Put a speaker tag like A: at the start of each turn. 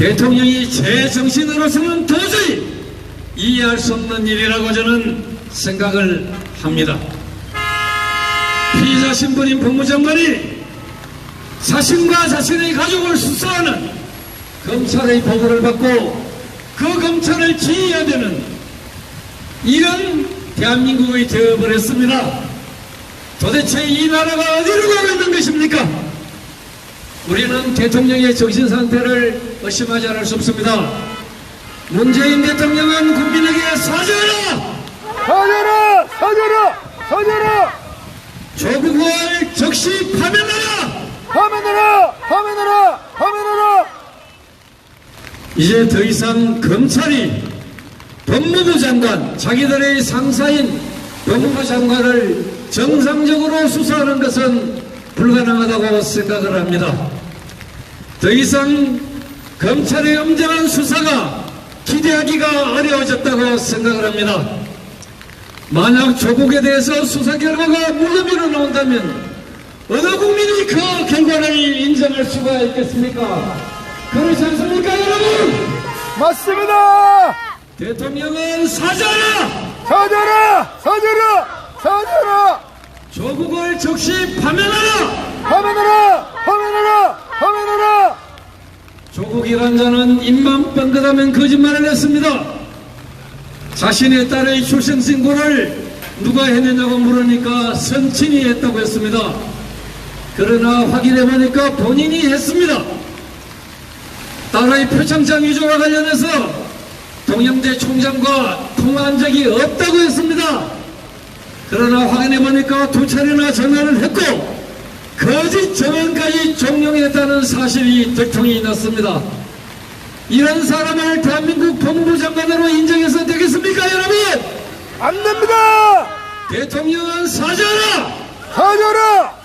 A: 대통령이 제 정신으로서는 도저히 이해할 수 없는 일이라고 저는 생각을 합니다. 피의자 신분인 법무장관이 자신과 자신의 가족을 수사하는 검찰의 보고를 받고 그 검찰을 지휘해야 되는 이런 대한민국이 되어버렸습니다. 도대체 이 나라가 어디로 가고 있는 것입니까? 우리는 대통령의 정신 상태를 의심하지 않을 수 없습니다. 문재인 대통령은 국민에게 사죄하라!
B: 사죄라! 사죄라! 사죄라!
A: 조국을 적시 파면하라!
B: 파면하라! 파면하라! 파면하라!
A: 이제 더 이상 검찰이 법무부 장관, 자기들의 상사인 법무부 장관을 정상적으로 수사하는 것은 불가능하다고 생각을 합니다. 더 이상 검찰의 엄정한 수사가 기대하기가 어려워졌다고 생각을 합니다. 만약 조국에 대해서 수사 결과가 무혐의로 나온다면 어느 국민이 그 결과를 인정할 수가 있겠습니까? 그렇지 않습니까, 여러분?
B: 맞습니다!
A: 대통령은 사죄하라!
B: 사죄라! 사죄라! 사죄라!
A: 조국을 파면하라!
B: 파면하라! 파면하라! 파면하라!
A: 조국이란 자는 입만 뻥끗하면 거짓말을 했습니다. 자신의 딸의 출생 신고를 누가 했느냐고 물으니까 선친이 했다고 했습니다. 그러나 확인해 보니까 본인이 했습니다. 딸의 표창장 위조와 관련해서 동영대 총장과 통화한 적이 없다고 했습니다. 그러나 확인해 보니까 두 차례나 전화를 했고 거짓 전원까지 종용했다는 사실이 들통이 났습니다. 이런 사람을 대한민국 법무부 장관으로 인정해서 되겠습니까, 여러분?
B: 안 됩니다!
A: 대통령은 사죄하라!
B: 사죄라!